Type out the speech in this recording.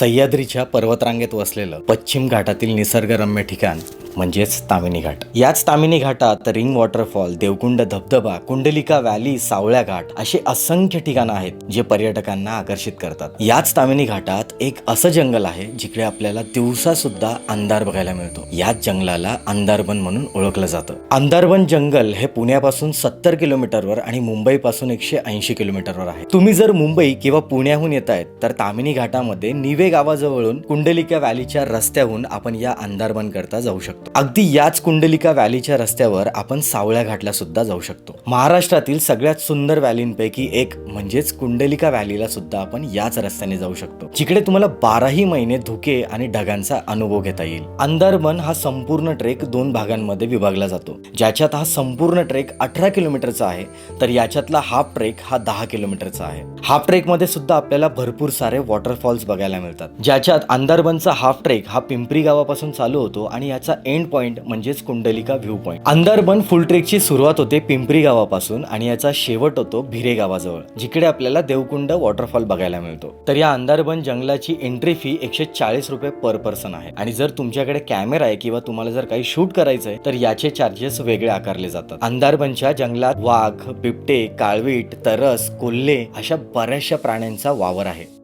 सह्याद्रीच्या पर्वतरांगेत वसलेलं पश्चिम घाटातील निसर्गरम्य ठिकाण म्हणजेच तामिनी घाट. याच तामिनी घाटात रिंग वॉटरफॉल देवकुंड धबधबा कुंडलिका व्हॅली सावळ्या घाट असे असंख्य ठिकाणं आहेत जे पर्यटकांना आकर्षित करतात. याच तामिनी घाटात एक असं जंगल आहे जिकडे आपल्याला दिवसा सुद्धा अंधार बघायला मिळतो. याच जंगलाला अंधारबन म्हणून ओळखलं जातं. अंधारबन जंगल हे पुण्यापासून सत्तर किलोमीटरवर आणि मुंबईपासून एकशे ऐंशी किलोमीटरवर आहे. तुम्ही जर मुंबई किंवा पुण्याहून येत आहेत तर तामिनी घाटामध्ये निवे गावाजवळून कुंडलिका व्हॅलीच्या रस्त्याहून आपण या अंधारबन करता जाऊ शकतो. अगदी याच कुंडलिका व्हॅलीच्या रस्त्यावर आपण सावळ्या घाटला सुद्धा जाऊ शकतो. महाराष्ट्रातील सगळ्यात सुंदर व्हॅलींपैकी एक म्हणजेच कुंडलिका व्हॅलीला सुद्धा आपण याच रस्त्याने जाऊ शकतो. जिकडे तुम्हाला बाराही महिने धुके आणि ढगांचा अनुभव घेता येईल. अंदरबन हा संपूर्ण ट्रेक दोन भागांमध्ये विभागला जातो. ज्याच्यात हा संपूर्ण ट्रेक अठरा किलोमीटरचा आहे तर याच्यातला हाफ ट्रेक हा दहा किलोमीटरचा आहे. हाफ ट्रेकमध्ये सुद्धा आपल्याला भरपूर सारे वॉटरफॉल्स बघायला मिळतात. ज्याच्यात अंदरबनचा हाफ ट्रेक हा पिंपरी गावापासून चालू होतो आणि याचा एंड पॉइंट म्हणजेच Kundalika view point Andharban full ट्रेकची सुरुवात होते पिंपरी गावापासून आणि याचा शेवट होतो भिरे गावाजवळ जिकडे आपल्याला देवकुंड वॉटरफॉल बघायला मिळतो. तर या अंधारबन जंगलाची एंट्री फी एकशे चाळीस रुपये पर पर्सन आहे. आणि जर तुमच्याकडे कॅमेरा आहे किंवा तुम्हाला जर काही शूट करायचंय तर याचे चार्जेस वेगळे आकारले जातात. अंधारबनच्या जंगलात वाघ बिबटे काळवीट तरस कोल्हे अशा बऱ्याचशा प्राण्यांचा वावर आहे.